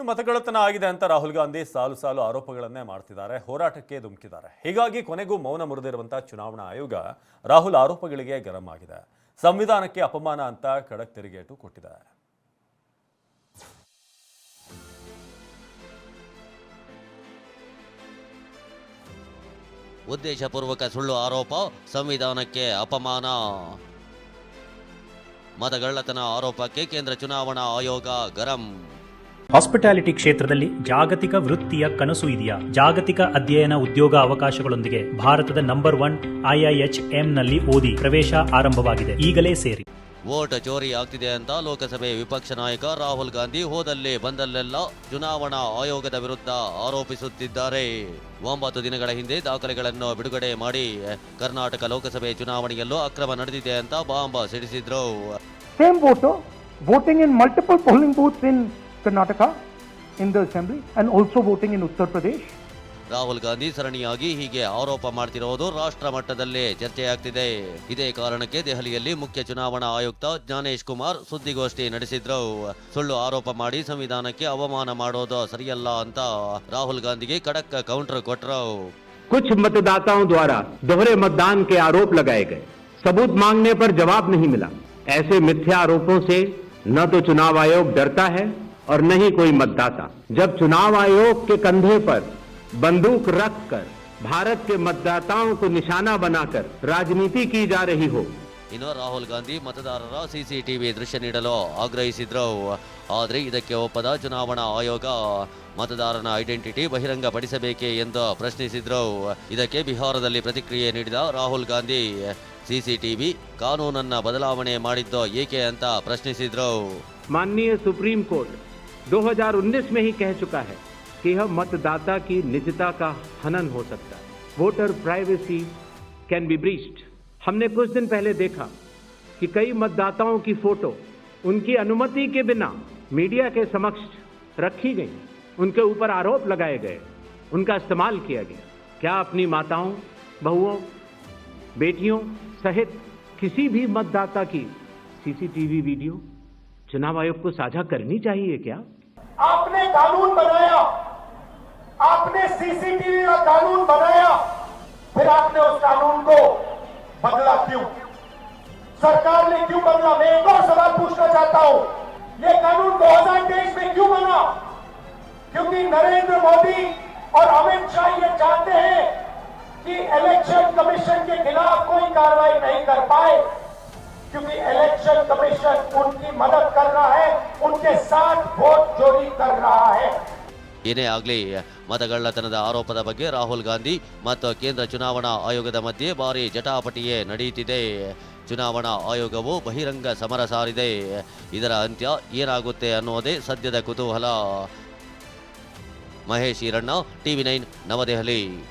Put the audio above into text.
ಇನ್ನು ಮತಗಳತನ ಆಗಿದೆ ಅಂತ ರಾಹುಲ್ ಗಾಂಧಿ ಸಾಲು ಸಾಲು ಆರೋಪಗಳನ್ನೇ ಮಾಡ್ತಿದ್ದಾರೆ. ಹೋರಾಟಕ್ಕೆ ಧುಮುಕಿದ್ದಾರೆ ಹೀಗಾಗಿ ಕೊನೆಗೂ ಮೌನ ಮುರಿದಿರುವಂಥ ಚುನಾವಣಾ ಆಯೋಗ ರಾಹುಲ್ ಆರೋಪಗಳಿಗೆ ಗರಂ ಆಗಿದೆ. ಸಂವಿಧಾನಕ್ಕೆ ಅಪಮಾನ ಅಂತ ಖಡಕ್ ತಿರುಗೇಟು ಕೊಟ್ಟಿದೆ. ಉದ್ದೇಶಪೂರ್ವಕ ಸುಳ್ಳು ಆರೋಪ, ಸಂವಿಧಾನಕ್ಕೆ ಅಪಮಾನ. ಮತಗಳ್ಳತನ ಆರೋಪಕ್ಕೆ ಕೇಂದ್ರ ಚುನಾವಣಾ ಆಯೋಗ ಗರಂ. ಹಾಸ್ಪಿಟಾಲಿಟಿ ಕ್ಷೇತ್ರದಲ್ಲಿ ಜಾಗತಿಕ ವೃತ್ತಿಯ ಕನಸು ಇದೆಯಾ? ಜಾಗತಿಕ ಅಧ್ಯಯನ ಉದ್ಯೋಗ ಅವಕಾಶಗಳೊಂದಿಗೆ ಭಾರತದ ನಂಬರ್ ಒನ್ ಐಐಎಚ್ನಲ್ಲಿ ಓದಿ ಪ್ರವೇಶ ಆರಂಭವಾಗಿದೆ. ಈಗಲೇ ಸೇರಿ. ವೋಟ್ ಚೋರಿ ಆಗ್ತಿದೆ ಅಂತ ಲೋಕಸಭೆ ವಿಪಕ್ಷ ನಾಯಕ ರಾಹುಲ್ ಗಾಂಧಿ ಹೋದಲ್ಲೇ ಬಂದಲ್ಲೆಲ್ಲ ಚುನಾವಣಾ ಆಯೋಗದ ವಿರುದ್ಧ ಆರೋಪಿಸುತ್ತಿದ್ದಾರೆ. ಒಂಬತ್ತು ದಿನಗಳ ಹಿಂದೆ ದಾಖಲೆಗಳನ್ನು ಬಿಡುಗಡೆ ಮಾಡಿ ಕರ್ನಾಟಕ ಲೋಕಸಭೆ ಚುನಾವಣೆಯಲ್ಲೂ ಅಕ್ರಮ ನಡೆದಿದೆ ಅಂತ bomb ಸಿಡಿಸಿದ್ರು. same voter voting in multiple polling booths in Karnataka in the assembly and also voting in Uttar Pradesh. Rahul Gandhi ಸರಣಿಯಾಗಿ ಹೀಗೆ ಆರೋಪ ಮಾಡ್ತಿರೋದು ರಾಷ್ಟ್ರ ಮಟ್ಟದಲ್ಲೇ ಚರ್ಚೆಯಾಗ್ತಿದೆ ಇದೇ ಕಾರಣಕ್ಕೆ ದೆಹಲಿಯಲ್ಲಿ ಮುಖ್ಯ ಚುನಾವಣಾ ಆಯುಕ್ತ ಜ್ಞಾನೇಶ್ ಕುಮಾರ್ ಸುದ್ದಿಗೋಷ್ಠಿ ನಡೆಸಿದ್ರು ಸುಳ್ಳು ಆರೋಪ ಮಾಡಿ ಸಂವಿಧಾನಕ್ಕೆ ಅವಮಾನ ಮಾಡೋದು ಸರಿಯಲ್ಲ ಅಂತ ರಾಹುಲ್ ಗಾಂಧಿಗೆ ಖಡಕ್ ಕೌಂಟರ್ ಕೊಟ್ರು कुछ मतदाताओं द्वारा दोहरे मतदान के आरोप लगाए गए सबूत मांगने पर जवाब नहीं मिला ऐसे मिथ्या आरोपों से न तो चुनाव आयोग डरता है और न ही कोई मतदाता जब चुनाव आयोग के कंधे पर बंदूक रखकर भारत के मतदाताओं को निशाना बनाकर राजनीति की जा रही हो ಇನ್ನು ರಾಹುಲ್ ಗಾಂಧಿ ಮತದಾರರ ಸಿಸಿಟಿವಿ ದೃಶ್ಯ ನೀಡಲು ಆಗ್ರಹಿಸಿದ್ರು ಆದರೆ ಇದಕ್ಕೆ ಒಪ್ಪದ ಚುನಾವಣಾ ಆಯೋಗ ಮತದಾರನ ಐಡೆಂಟಿಟಿ ಬಹಿರಂಗಪಡಿಸಬೇಕೇ ಎಂದು ಪ್ರಶ್ನಿಸಿದ್ರು ಇದಕ್ಕೆ ಬಿಹಾರದಲ್ಲಿ ಪ್ರತಿಕ್ರಿಯೆ ನೀಡಿದ ರಾಹುಲ್ ಗಾಂಧಿ ಸಿಸಿಟಿವಿ ಕಾನೂನನ್ನ ಬದಲಾವಣೆ ಮಾಡಿದ್ದು ಏಕೆ ಅಂತ ಪ್ರಶ್ನಿಸಿದ್ರು माननीय सुप्रीम कोर्ट 2019 में ही कह चुका है कि यह मतदाता की निजता का हनन हो सकता है। Voter privacy can be breached हमने कुछ दिन पहले देखा कि कई मतदाताओं की फ़ोटो उनकी अनुमति के बिना मीडिया के समक्ष रखी गई। उनके ऊपर आरोप लगाए गए। उनका इस्तेमाल किया गया। क्या अपनी माताओं, बहुओं, बेटियों सहित किसी भी मतदाता की सीसीटीवी वीडियो चुनाव आयोग को साझा करनी चाहिए क्या? आपने कानून बनाया। आपने सीसीटीवी का कानून बनाया। फिर आपने उस कानून को बदला क्यों? सरकार ने क्यों बदला? मैं एक और सवाल पूछना चाहता हूँ। यह कानून 2023 में क्यों बना? क्योंकि नरेंद्र मोदी और अमित शाह ये चाहते हैं कि इलेक्शन कमीशन के खिलाफ कोई कार्रवाई नहीं कर पाए, क्योंकि इलेक्शन कमीशन उनकी मदद कर रहा है उनके साथ वोट चोरी कर रहा है ಏನೇ ಆಗಲಿ ಮತಗಳ್ಳತನದ ಆರೋಪದ ಬಗ್ಗೆ ರಾಹುಲ್ ಗಾಂಧಿ ಮತ್ತು ಕೇಂದ್ರ ಚುನಾವಣಾ ಆಯೋಗದ ಮಧ್ಯೆ ಭಾರಿ ಜಟಾಪಟಿಯೇ ನಡೆಯುತ್ತಿದೆ ಚುನಾವಣಾ ಆಯೋಗವು ಬಹಿರಂಗ ಸಮರ ಸಾರಿದೆ ಇದರ ಅಂತ್ಯ ಏನಾಗುತ್ತೆ ಅನ್ನೋದೇ ಸದ್ಯದ ಕುತೂಹಲ ಮಹೇಶ್ ಈರಣ್ಣ ಟಿವಿ ನೈನ್ ನವದೆಹಲಿ